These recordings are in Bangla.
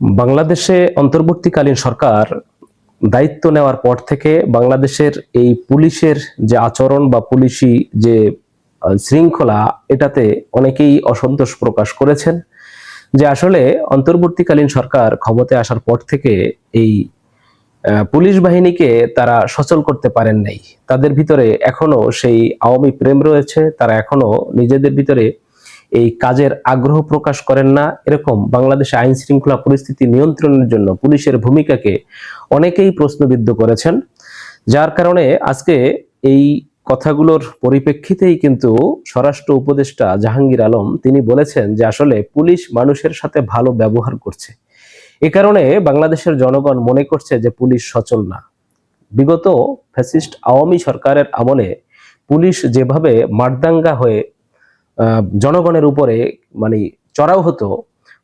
বাংলাদেশে অন্তর্বর্তীকালীন সরকার দায়িত্ব নেওয়ার পর থেকে বাংলাদেশের এই পুলিশের যে আচরণ বা পুলিশি যে শৃঙ্খলা, এটাতে অনেকেই অসন্তোষ প্রকাশ করেছেন যে আসলে অন্তর্বর্তীকালীন সরকার ক্ষমতায় আসার পর থেকে এই পুলিশ বাহিনীকে তারা সচল করতে পারেন নাই। তাদের ভিতরে এখনও সেই আওয়ামী প্রেম রয়েছে, তারা এখনও নিজেদের ভিতরে এই কাজের আগ্রহ প্রকাশ করেন না। এরকম বাংলাদেশে আইন শৃঙ্খলা পরিস্থিতি নিয়ন্ত্রণের জন্য পুলিশের ভূমিকাকে অনেকেই প্রশ্নবিদ্ধ করেছেন। যার কারণে আজকে এই কথাগুলোর পরিপ্রেক্ষিতেই কিন্তু স্বরাষ্ট্র উপদেষ্টা জাহাঙ্গীর আলম তিনি বলেছেন যে আসলে পুলিশ মানুষের সাথে ভালো ব্যবহার করছে। এ কারণে বাংলাদেশের জনগণ মনে করছে যে পুলিশ সচল না। বিগত ফ্যাসিস্ট আওয়ামী সরকারের আমলে পুলিশ যেভাবে মারদাঙ্গা হয়ে জনগণের উপরে মানে চড়াও হতো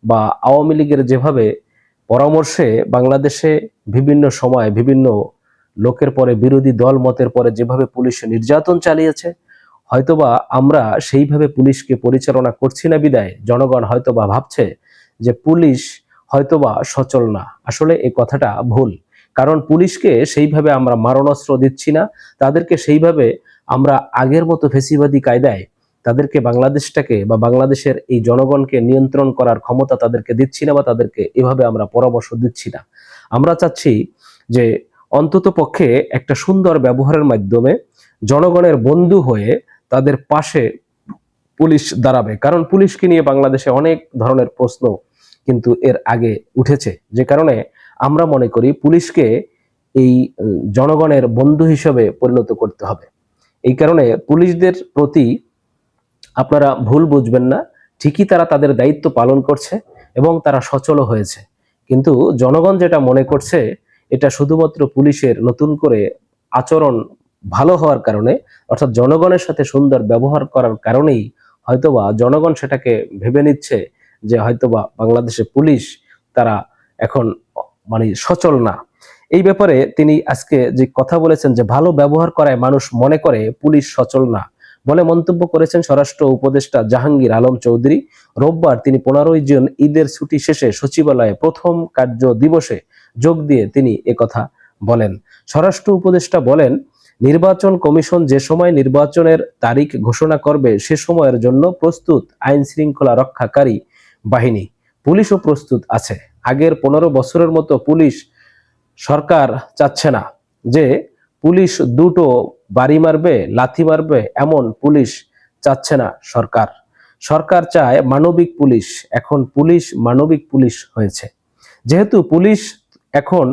বা আওয়ামী লীগের যেভাবে পরামর্শে বাংলাদেশে বিভিন্ন সময় বিভিন্ন লোকের পরে, বিরোধী দল মতের পরে যেভাবে পুলিশ নির্যাতন চালিয়েছে, হয়তোবা আমরা সেইভাবে পুলিশকে পরিচালনা করছি না বিদায়। জনগণ হয়তোবা ভাবছে যে পুলিশ হয়তোবা সচল না। আসলে এই কথাটা ভুল। কারণ পুলিশকে সেইভাবে আমরা মারণাস্ত্র দিচ্ছি না। তাদেরকে সেইভাবে আমরা আগের মতো ফেসিবাদী কায়দায় তাদেরকে বাংলাদেশটাকে বা বাংলাদেশের এই জনগণকে নিয়ন্ত্রণ করার ক্ষমতা তাদেরকে দিচ্ছি না বা তাদেরকে এভাবে আমরা পরামর্শ দিচ্ছি না। আমরা চাচ্ছি যে অন্তত পক্ষে একটা সুন্দর ব্যবহারের মাধ্যমে জনগণের বন্ধু হয়ে তাদের পাশে পুলিশ দাঁড়াবে। কারণ পুলিশকে নিয়ে বাংলাদেশে অনেক ধরনের প্রশ্ন কিন্তু এর আগে উঠেছে। যে কারণে আমরা মনে করি পুলিশকে এই জনগণের বন্ধু হিসেবে পরিণত করতে হবে। এই কারণে পুলিশদের প্রতি আপনারা ভুল বুঝবেন না, ঠিকই তারা তাদের দায়িত্ব পালন করছে এবং তারা সচল হয়েছে। কিন্তু জনগণ যেটা মনে করছে, এটা শুধুমাত্র পুলিশের নতুন করে আচরণ ভালো হওয়ার কারণে, অর্থাৎ জনগণের সাথে সুন্দর ব্যবহার করার কারণেই হয়তোবা জনগণ সেটাকে ভেবে নিচ্ছে যে হয়তোবা বাংলাদেশে পুলিশ তারা এখন মানে সচল না। এই ব্যাপারে তিনি আজকে যে কথা বলেছেন যে ভালো ব্যবহার করায় মানুষ মনে করে পুলিশ সচল না বলে মন্তব্য করেছেন স্বরাষ্ট্র উপদেষ্টা জাহাঙ্গীর আলম চৌধুরী। রোববার তিনি পনেরোই জুন ঈদের ছুটি শেষে সচিবালয়ে প্রথম কার্য দিবসে যোগ দিয়ে তিনি একথা বলেন। স্বরাষ্ট্র উপদেষ্টা বলেন, নির্বাচন কমিশন যে সময় নির্বাচনের তারিখ ঘোষণা করবে সে সময়ের জন্য প্রস্তুত আইন শৃঙ্খলা রক্ষাকারী বাহিনী। পুলিশও প্রস্তুত আছে। আগের পনেরো বছরের মতো পুলিশ সরকার চাচ্ছে না যে পুলিশ দুটো বাড়ি মারবে, লাথি মারবে এমন পুলিশ চাচ্ছে না সরকার। সরকার চায় মানবিক পুলিশ। এখন পুলিশ মানবিক পুলিশ হয়েছে। যেহেতু পুলিশ এখন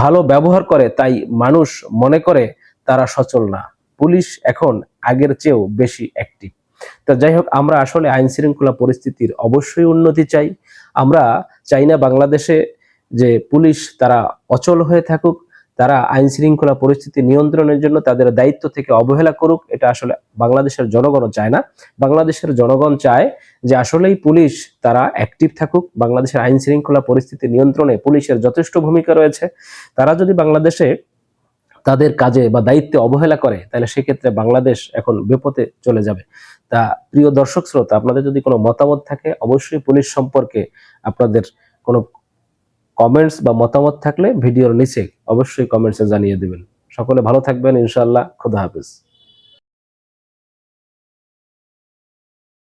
ভালো ব্যবহার করে, তাই মানুষ মনে করে তারা সচল না। পুলিশ এখন আগের চেয়েও বেশি অ্যাক্টিভ তো যাই হোক, আমরা আসলে আইন শৃঙ্খলা পরিস্থিতির অবশ্যই উন্নতি চাই। আমরা চাই না বাংলাদেশে যে পুলিশ তারা অচল হয়ে থাকুক তারা আইন শৃঙ্খলা পরিস্থিতি নিয়ন্ত্রণের জন্য তাদের দায়িত্ব থেকে অবহেলা করুক, এটা আসলে বাংলাদেশের জনগণও চায় না। বাংলাদেশের জনগণ চায় যে আসলেই পুলিশ তারা অ্যাক্টিভ থাকুক, বাংলাদেশের আইন শৃঙ্খলা পরিস্থিতি নিয়ন্ত্রণে পুলিশের যথেষ্ট ভূমিকা রয়েছে। তারা যদি বাংলাদেশে তাদের কাজে বা দায়িত্বে অবহেলা করে, তাহলে সেক্ষেত্রে বাংলাদেশ এখন বিপথে চলে যাবে। তা প্রিয় দর্শক শ্রোতা, আপনাদের যদি কোনো মতামত থাকে, অবশ্যই পুলিশ সম্পর্কে আপনাদের কোনো কমেন্টস বা মতামত থাকলে ভিডিওর নিচে অবশ্যই কমেন্টসে জানিয়ে দেবেন। সকলে ভালো থাকবেন, ইনশাআল্লাহ। খুদা হাফিজ।